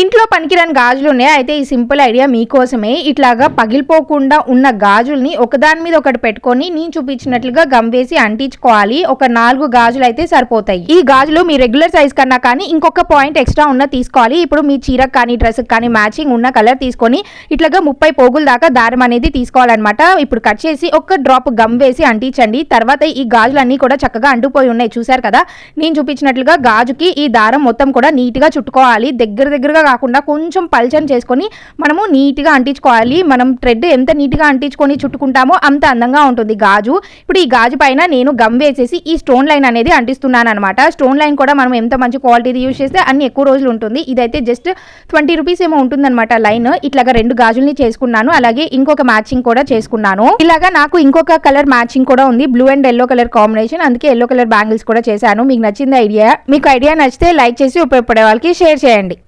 ఇంట్లో పనికిరాని గాజులు ఉన్నాయి అయితే ఈ సింపుల్ ఐడియా మీకోసమే. ఇట్లాగా పగిలిపోకుండా ఉన్న గాజుల్ని ఒకదాని మీద ఒకటి పెట్టుకొని నేను చూపించినట్లుగా గమ్ వేసి అంటించుకోవాలి. ఒక నాలుగు గాజులు అయితే సరిపోతాయి. ఈ గాజులు మీ రెగ్యులర్ సైజ్ కన్నా కానీ ఇంకొక పాయింట్ ఎక్స్ట్రా ఉన్న తీసుకోవాలి. ఇప్పుడు మీ చీరకు కానీ డ్రెస్ కానీ మ్యాచింగ్ ఉన్న కలర్ తీసుకొని ఇట్లాగా ముప్పై పోగుల దాకా దారం అనేది తీసుకోవాలన్నమాట. ఇప్పుడు కట్ చేసి ఒక డ్రాప్ గమ్ వేసి అంటించండి. తర్వాత ఈ గాజులన్నీ కూడా చక్కగా అంటుపోయి ఉన్నాయి. చూసారు కదా? నేను చూపించినట్లుగా గాజుకి ఈ దారం మొత్తం కూడా నీట్గా చుట్టుకోవాలి. దగ్గర దగ్గరగా కాకుండా కొంచెం పల్చని చేసుకొని మనము నీట్గా అంటించుకోవాలి. మనం థ్రెడ్ ఎంత నీట్గా అంటించుకొని చుట్టుకుంటామో అంత అందంగా ఉంటుంది గాజు. ఇప్పుడు ఈ గాజు పైన నేను గమ్ వేసేసి ఈ స్టోన్ లైన్ అనేది అంటిస్తున్నాను అనమాట స్టోన్ లైన్ కూడా మనం ఎంత మంచి క్వాలిటీది యూజ్ చేస్తే అన్ని ఎక్కువ రోజులు ఉంటుంది. ఇదైతే జస్ట్ ట్వంటీ రూపీస్ ఏమో ఉంటుందన్నమాట లైన్. ఇట్లాగా రెండు గాజుల్ని చేసుకున్నాను. అలాగే ఇంకొక మ్యాచింగ్ కూడా చేసుకున్నాను. ఇలాగా నాకు ఇంకొక కలర్ మ్యాచింగ్ కూడా ఉంది. Blue and yellow colour combination. అందుకే ఎల్లో కలర్ బ్యాంగిల్స్ కూడా చేశాను. మీకు నచ్చింది ఐడియా. మీకు ఐడియా నచ్చితే లైక్ చేసి ఉపయోగపడే వాళ్ళకి షేర్ చేయండి.